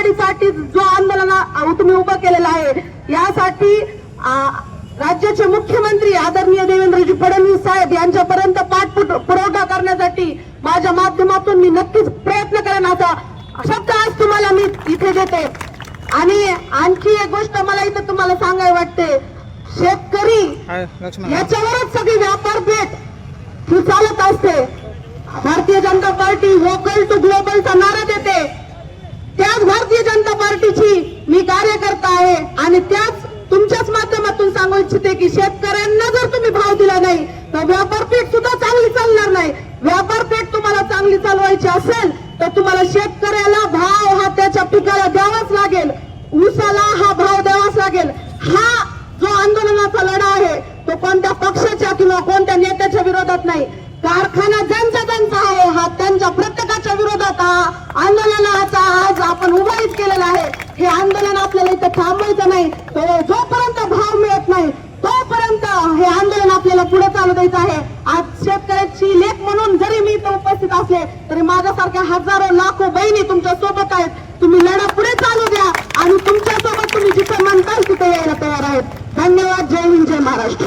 वाढीसाठी जो आंदोलन तुम्ही उभं केलेलं आहे यासाठी राज्याचे मुख्यमंत्री आदरणीय देवेंद्रजी फडणवीस साहेब यांच्यापर्यंत पाठपुरवठा करण्यासाठी माझ्या माध्यमातून मी नक्कीच प्रयत्न करेन असा शब्द आज तुम्हाला मी इथे देते. आणि आणखी एक गोष्ट मला इथं तुम्हाला सांगाय वाटते. शेतकरी याच्यावरच सगळी व्यापार पेठ ही चालत असते. Bharatiya Janata Party vocal to ग्लोबलचा नारा देते त्याच भारतीय जनता पार्टीची मी कार्यकर्ता आहे आणि त्याच तुमच्याच माध्यमातून सांगू इच्छिते की शेतकऱ्यांना जर तुम्ही भाव दिला नाही तर व्यापार पेठ सुद्धा चांगली चालणार नाही. व्यापार पेठ तुम्हाला चांगली चालवायची असेल तर तुम्हाला शेतकऱ्याला भाव हा त्याच्या पिकाला द्यावाच लागेल. ऊसाला हा भाव द्यावाच लागेल. हा जो आंदोलनाचा लढा आहे तो कोणत्या पक्षाच्या किंवा कोणत्या नेत्याच्या विरोधात नाही. कारखाना ज्यांचा त्यांचा आहे हा त्यांच्या प्रत्येकाच्या विरोधात हा आंदोलनाचा आज आपण उभारीत केलेला आहे. हे आंदोलन आपल्याला इथं थांबवायचं नाही. तो जोपर्यंत चालू द्यायचं आहे. आज शेतकऱ्याची लेख म्हणून जरी मी इथं उपस्थित असले तरी माझ्यासारख्या हजारो लाखो बहिणी तुमच्यासोबत आहेत. तुम्ही लढा पुढे चालू द्या आणि तुमच्यासोबत तुम्ही जिथं म्हणताल तिथे यायला तयार आहेत. धन्यवाद. जय हिंद जय महाराष्ट्र.